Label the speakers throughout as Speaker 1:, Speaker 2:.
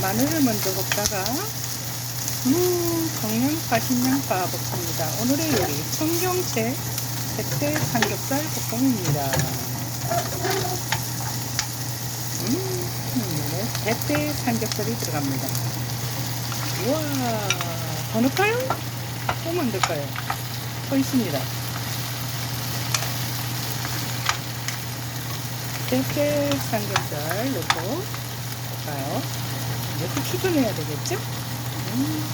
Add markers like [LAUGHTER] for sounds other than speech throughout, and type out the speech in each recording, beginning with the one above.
Speaker 1: 마늘을 먼저 볶다가 음, 청양 빠진 양파 볶습니다. 오늘의 요리 청경채 백대 삼겹살 볶음입니다. 음, 네, 백대 삼겹살이 들어갑니다. 우와, 더 넣을까요? 또 만들까요? 더 있습니다. 백대 삼겹살 넣고 볼까요? 이렇게 추전해야 되겠죠? 음,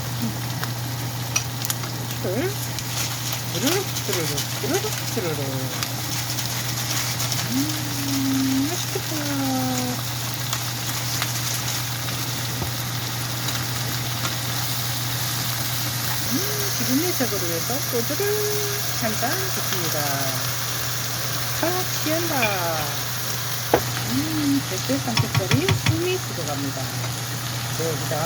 Speaker 1: 추를 주르륵 주르륵 주르륵 주르륵. 음, 맛있겠다. 음, 기분 내적으로 해서 소주를 잠깐 붓습니다. 탁 취한다. 음, 백대 삼겹살이 숨이 들어갑니다 여기다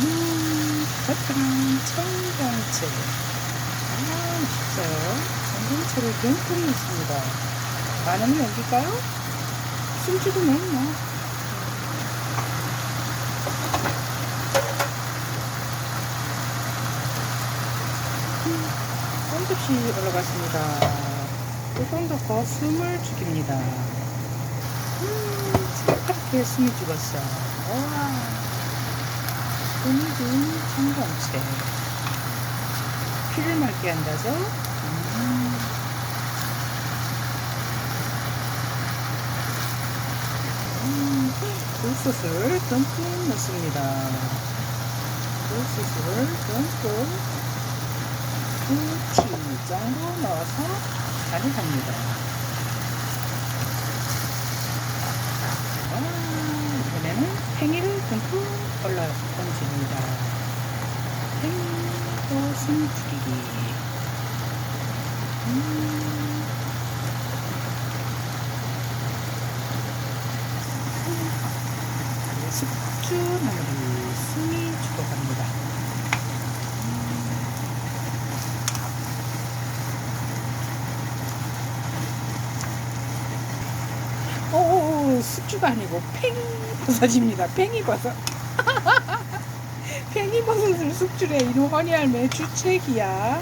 Speaker 1: 음, 버터랑 청경채. 아 맛있어요. 청경채를 듬뿍 넣습니다. 많으면 넘길까요? 숨지도 넣나 한 접시 올라갔습니다. 조금 더 거숨을 죽입니다. 음, 새까맣게 숨이 죽었어 와 은근 청경채 피를 맑게 한다죠 음. 음, 굴소스를 듬뿍 넣습니다. 굴소스를 듬뿍 두티 정도 넣어서 간을 합니다 아, 이번에는 팽이를 듬뿍 팽이도 숨 죽이기. 음. 숙주 마늘이 숨이 죽어갑니다. 오, 숙주가 아니고 팽이 버섯입니다. 팽이 버섯. [LAUGHS] 팽이버섯을 숙주래. 이놈 허니 할매 주책이야.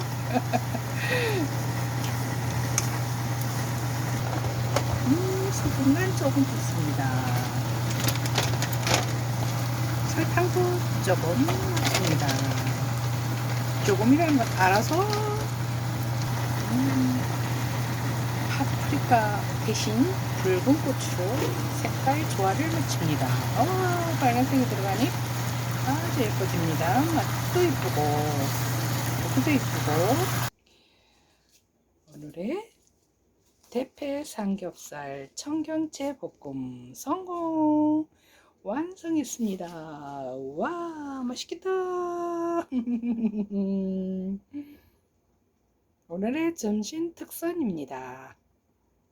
Speaker 1: 음, 소금만 조금 붓습니다. 설탕도 조금 넣습니다. 조금이라는 건 알아서 음, 파프리카 대신 붉은 고추로 색깔 조화를 맞춥니다. 어, 빨간색이 들어가니 아주 예뻐집니다. 맛도 이쁘고, 고기도 이쁘고. 오늘의 대패 삼겹살 청경채 볶음 성공! 완성했습니다. 와, 맛있겠다. [LAUGHS] 오늘의 점심 특선입니다.